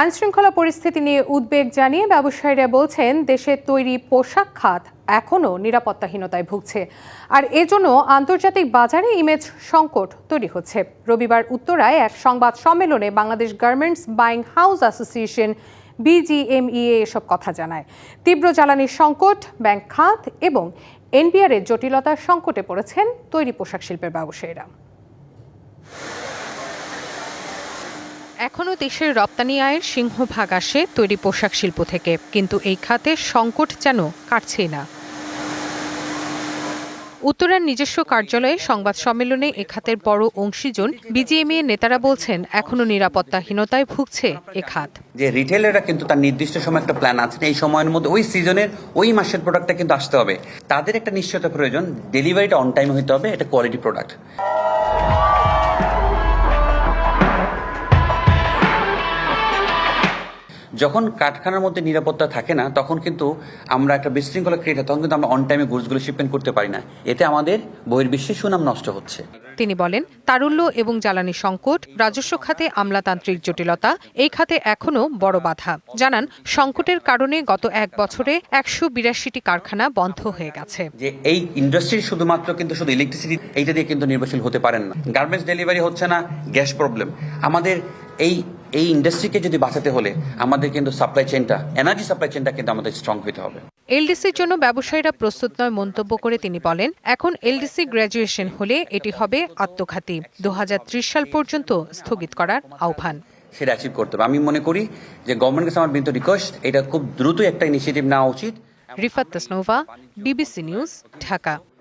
আইনশৃঙ্খলা পরিস্থিতি নিয়ে উদ্বেগ জানিয়ে ব্যবসায়ীরা বলছেন দেশের তৈরি পোশাক খাত এখনও নিরাপত্তাহীনতায় ভুগছে। আর এজন্য আন্তর্জাতিক বাজারে ইমেজ সংকট তৈরি হচ্ছে। রবিবার উত্তরায় এক সংবাদ সম্মেলনে Bangladesh garments buying house association BGMEA এসব কথা জানায়। তীব্র জ্বালানির সংকট, ব্যাংক খাত এবং এনবিআর এর জটিলতার সংকটে পড়েছেন তৈরি পোশাক শিল্পের ব্যবসায়ীরা। এখনও দেশের রপ্তানি আয়ের সিংহভাগ আসে তৈরি পোশাক শিল্প থেকে, কিন্তু এই খাতে সংকট যেন কাটছেই না। উত্তরার নিজস্ব কার্যালয়ে সংবাদ সম্মেলনে এ খাতের বড় অংশীজন বিজিএমএ নেতারা বলছেন, এখনও নিরাপত্তাহীনতায় ভুগছে এ খাত। যে রিটেলাররা কিন্তু তার নির্দিষ্ট সময় একটা প্ল্যান আছে, এই সময়ের মধ্যে ওই সিজনের ওই মাসের প্রোডাক্টটা কিন্তু আসতে হবে। তাদের একটা নিশ্চয়তা প্রয়োজন ডেলিভারিটা অন টাইম হতে হবে, এটা কোয়ালিটি প্রোডাক্ট যখন কারখানার মধ্যে নিরাপত্তা থাকে না তখন কিন্তু আমরা একটা বিশৃঙ্খলা ক্রিয়েট হয় তখন কিন্তু আমরা অন টাইমে গুডসগুলো শিপমেন্ট করতে পারি না। এতে আমাদের বহির্বিশ্বের সুনাম নষ্ট হচ্ছে। তিনি বলেন তারল্য এবং জ্বালানি সংকট রাজস্ব খাতে আমলাতান্ত্রিক জটিলতা এই খাতে এখনও বড় বাধা। জানান সংকটের কারণে গত এক বছরে একশো বিরাশিটি কারখানা বন্ধ হয়ে গেছে। যে এই ইন্ডাস্ট্রি শুধুমাত্র কিন্তু শুধু ইলেকট্রিসিটি এইটা দিয়ে কিন্তু নির্ভরশীল হতে পারেন না। গার্মেন্টস ডেলিভারি হচ্ছে না গ্যাস প্রবলেম আমাদের এই এই ইন্ডাস্ট্রিকে যদি বাঁচাতে হলে আমাদের কিন্তু সাপ্লাই চেনটা এনার্জি সাপ্লাই চেনটা কিন্তু আমাদের স্ট্রং হতে হবে। এলডিসির জন্য ব্যবসায়ীরা প্রস্তুত নয় মন্তব্য করে তিনি বলেন এখন এলডিসি গ্র্যাজুয়েশন হলে এটি হবে আত্মঘাতী। দু হাজার ত্রিশ সাল পর্যন্ত স্থগিত করার আহ্বান। সেটা অ্যাচিভ করতে হবে। আমি মনে করি যে গভর্নমেন্ট কাছে আমার বিনীত রিকোয়েস্ট এটা খুব দ্রুত একটা ইনিশিয়েটিভ নেওয়া উচিত। Rifat Tasnova BBC news Dhaka.